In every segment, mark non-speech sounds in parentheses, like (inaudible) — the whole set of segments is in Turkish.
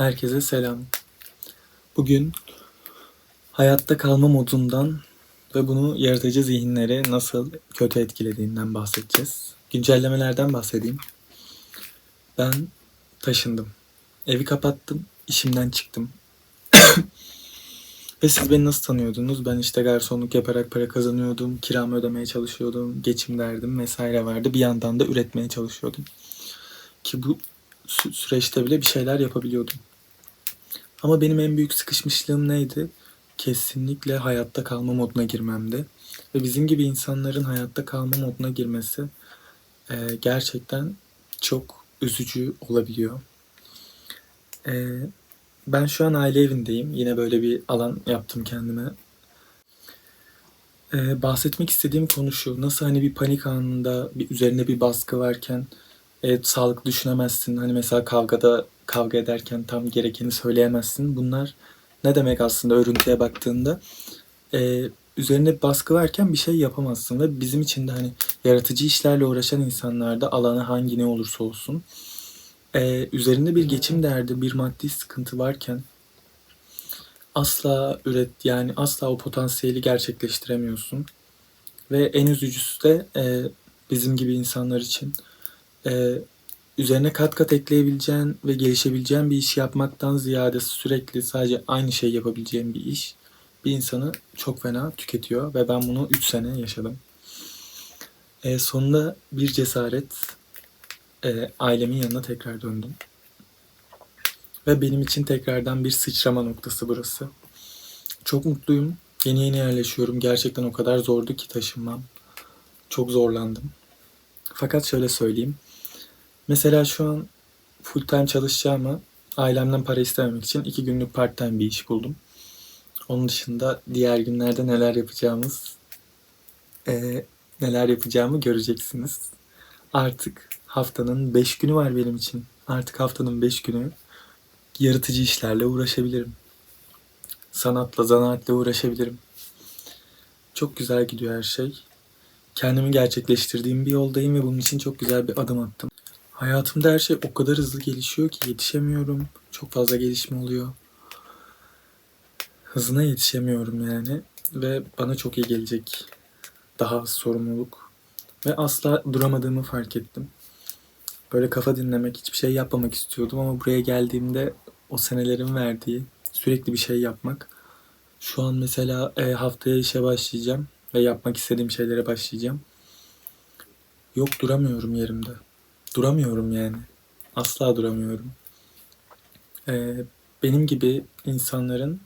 Herkese selam. Bugün hayatta kalma modundan ve bunu yaratıcı zihinleri nasıl kötü etkilediğinden bahsedeceğiz. Güncellemelerden bahsedeyim. Ben taşındım. Evi kapattım, işimden çıktım. (coughs) ve siz beni nasıl tanıyordunuz? Ben işte garsonluk yaparak para kazanıyordum, kiramı ödemeye çalışıyordum, geçim derdim vesaire vardı. Bir yandan da üretmeye çalışıyordum. Ki bu sü- süreçte bile bir şeyler yapabiliyordum. Ama benim en büyük sıkışmışlığım neydi? Kesinlikle hayatta kalma moduna girmemdi. Ve bizim gibi insanların hayatta kalma moduna girmesi e, gerçekten çok üzücü olabiliyor. E, ben şu an aile evindeyim. Yine böyle bir alan yaptım kendime. E, bahsetmek istediğim konu şu. Nasıl hani bir panik anında bir üzerine bir baskı varken Evet, sağlıklı düşünemezsin. Hani mesela kavgada kavga ederken tam gerekeni söyleyemezsin. Bunlar ne demek aslında örüntüye baktığında? Ee, üzerine baskı varken bir şey yapamazsın ve bizim için de hani yaratıcı işlerle uğraşan insanlarda alanı hangi ne olursa olsun ee, üzerinde bir geçim derdi, bir maddi sıkıntı varken asla üret yani asla o potansiyeli gerçekleştiremiyorsun. Ve en üzücüsü de e, bizim gibi insanlar için e, üzerine kat kat ekleyebileceğin ve gelişebileceğin bir iş yapmaktan ziyade sürekli sadece aynı şeyi yapabileceğin bir iş bir insanı çok fena tüketiyor ve ben bunu 3 sene yaşadım. E, sonunda bir cesaret e, ailemin yanına tekrar döndüm. Ve benim için tekrardan bir sıçrama noktası burası. Çok mutluyum. Yeni yeni yerleşiyorum. Gerçekten o kadar zordu ki taşınmam. Çok zorlandım. Fakat şöyle söyleyeyim. Mesela şu an full time çalışacağıma ailemden para istememek için iki günlük part time bir iş buldum. Onun dışında diğer günlerde neler yapacağımız eee, neler yapacağımı göreceksiniz. Artık haftanın 5 günü var benim için. Artık haftanın 5 günü yaratıcı işlerle uğraşabilirim. Sanatla, zanaatla uğraşabilirim. Çok güzel gidiyor her şey. Kendimi gerçekleştirdiğim bir yoldayım ve bunun için çok güzel bir adım attım. Hayatımda her şey o kadar hızlı gelişiyor ki yetişemiyorum. Çok fazla gelişme oluyor. Hızına yetişemiyorum yani. Ve bana çok iyi gelecek. Daha az sorumluluk. Ve asla duramadığımı fark ettim. Böyle kafa dinlemek, hiçbir şey yapmamak istiyordum ama buraya geldiğimde o senelerin verdiği sürekli bir şey yapmak. Şu an mesela e, haftaya işe başlayacağım ve yapmak istediğim şeylere başlayacağım. Yok duramıyorum yerimde. Duramıyorum yani. Asla duramıyorum. Ee, benim gibi insanların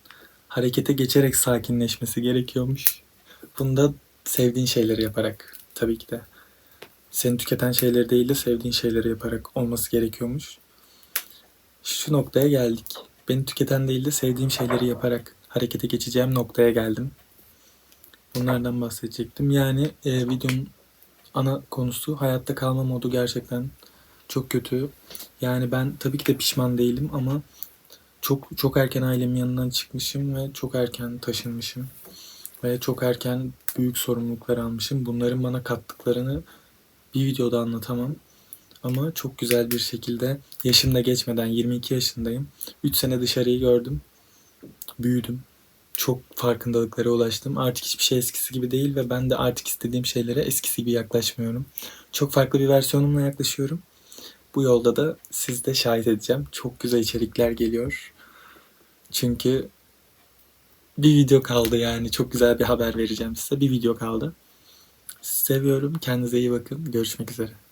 harekete geçerek sakinleşmesi gerekiyormuş. Bunu da sevdiğin şeyleri yaparak tabii ki de. Seni tüketen şeyleri değil de sevdiğin şeyleri yaparak olması gerekiyormuş. Şu noktaya geldik. Beni tüketen değil de sevdiğim şeyleri yaparak harekete geçeceğim noktaya geldim. Bunlardan bahsedecektim. Yani e, videonun ana konusu hayatta kalma modu gerçekten çok kötü. Yani ben tabii ki de pişman değilim ama çok çok erken ailemin yanından çıkmışım ve çok erken taşınmışım. Ve çok erken büyük sorumluluklar almışım. Bunların bana kattıklarını bir videoda anlatamam. Ama çok güzel bir şekilde yaşım da geçmeden 22 yaşındayım. 3 sene dışarıyı gördüm. Büyüdüm. Çok farkındalıklara ulaştım. Artık hiçbir şey eskisi gibi değil ve ben de artık istediğim şeylere eskisi gibi yaklaşmıyorum. Çok farklı bir versiyonumla yaklaşıyorum. Bu yolda da siz de şahit edeceğim. Çok güzel içerikler geliyor. Çünkü bir video kaldı yani. Çok güzel bir haber vereceğim size. Bir video kaldı. Seviyorum. Kendinize iyi bakın. Görüşmek üzere.